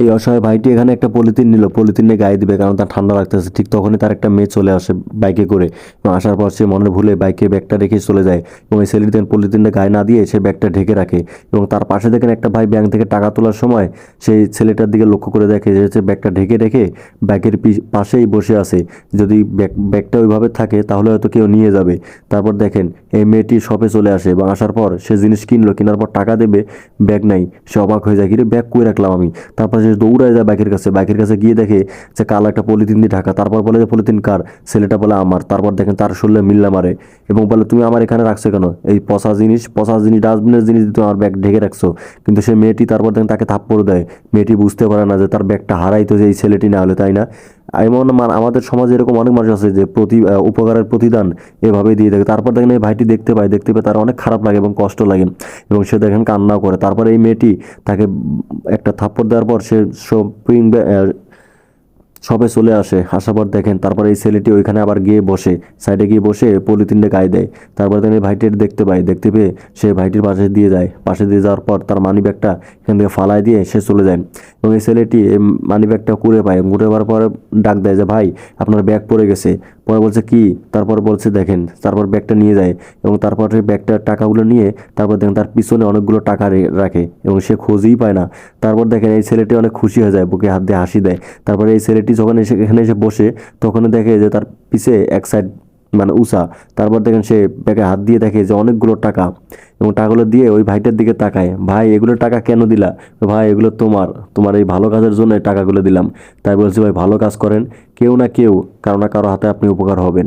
এই অসহায় ভাইটি এখানে একটা পলিথিন নিল, পলিথিন গায়ে দিবে কারণ তার ঠান্ডা লাগতেছে। ঠিক তখনই তার একটা মেয়ে চলে আসে বাইকে করে। এবং আসার পর সে মনে ভুলে বাইকে ব্যাগটা রেখে চলে যায় এবং এই ছেলেটি তখন পলিথিনটা গায়ে না দিয়ে সে ব্যাগটা ঢেকে রাখে। এবং তার পাশে দেখেন একটা ভাই ব্যাংক থেকে টাকা তোলার সময় সেই ছেলেটার দিকে লক্ষ্য করে দেখে যে হচ্ছে ব্যাগটা ঢেকে রেখে ব্যাগের পাশেই বসে আছে। যদি ব্যাগ ব্যাগটা ওইভাবে থাকে তাহলে হয়তো কেউ নিয়ে যাবে। তারপর দেখেন এই মেয়েটি শপে চলে আসে এবং আসার পর সে জিনিস কিনলো, কেনার পর টাকা দেবে ব্যাগ নাই। সে অবাক হয়ে যায়, কিরে ব্যাগ কই রাখলাম আমি? তারপর সে দৌড়ায় যায় বাইকের কাছে বাইকের কাছে গিয়ে দেখে যে কালো একটা পলিথিন দিয়ে ঢাকা, তারপর বলে যে, পলিথিন কার? ছেলেটা বলে, আমার। তারপর দেখেন তার শরীরে মিল্লা মারে এবং বলে, তুমি আমার এখানে রাখছো কেন? এই পচা জিনিস পচা জিনিস, ডাস্টবিনের জিনিস তুমি আমার ব্যাগ ঢেকে রাখছো। কিন্তু সে মেয়েটি তারপর দেখেন তাকে থাপ্পড় দেয়। মেয়েটি বুঝতে পারে না যে তার ব্যাগটা হারাইতো যে এই ছেলেটি না হলে তাই না। এমন মান- আমাদের সমাজে এরকম অনেক মানুষ আছে যে প্রতি উপকারের প্রতিদান এভাবে দিয়ে থাকে। তারপর দেখেন এই ভাইটি দেখতে পায় দেখতে পায় তার অনেক খারাপ লাগে এবং কষ্ট লাগে এবং সে দেখেন কান্নাও করে। তারপর এই মেয়েটি তাকে একটা থাপ্পড় দেওয়ার পর সে শপিং সবে চলে আসে আসার পর দেখেন। তারপরে এই ছেলেটি ওইখানে আবার গিয়ে বসে সাইডে গিয়ে বসে পলিথিনটা গায়ে দেয়। তারপরে তিনি ভাইটির দেখতে পাই দেখতে পেয়ে সে ভাইটির পাশে দিয়ে যায়। পাশে দিয়ে যাওয়ার পর তার মানি ব্যাগটা এখান থেকে ফালায় দিয়ে সে চলে যায়। এবং এই ছেলেটি মানি ব্যাগটা কুড়ে পায়। কুড়ে পাওয়ার পরে ডাক দেয় যে, ভাই, আপনার ব্যাগ পড়ে গেছে। পরে বলছে কি? তারপর বলছে, দেখেন, তারপর ব্যাগটা নিয়ে যায় এবং তারপর সেই ব্যাগটার টাকাগুলো নিয়ে, তারপর দেখেন তার পিছনে অনেকগুলো টাকা রাখে এবং সে খোঁজই পায় না। তারপর দেখেন এই ছেলেটি অনেক খুশি হয়ে যায়, বুকে হাত দিয়ে হাসি দেয়। তারপরে এই ছেলেটি যখন এসে, এখানে এসে বসে তখন দেখে যে তার পিছে এক সাইড মানে উষা, তারপর দেখেন সে ব্যাগে হাত দিয়ে দেখে যে অনেকগুলো টাকা এবং টাকাগুলো দিয়ে ওই ভাইটার দিকে তাকায়। ভাই, এগুলো টাকা কেন দিলা? ভাই, এগুলো তোমার তোমার এই ভালো কাজের জন্য টাকাগুলো দিলাম। তাই বলছি, ভাই, ভালো কাজ করেন, কেউ না কেউ, কারও না কারও হাতে আপনি উপকার হবেন।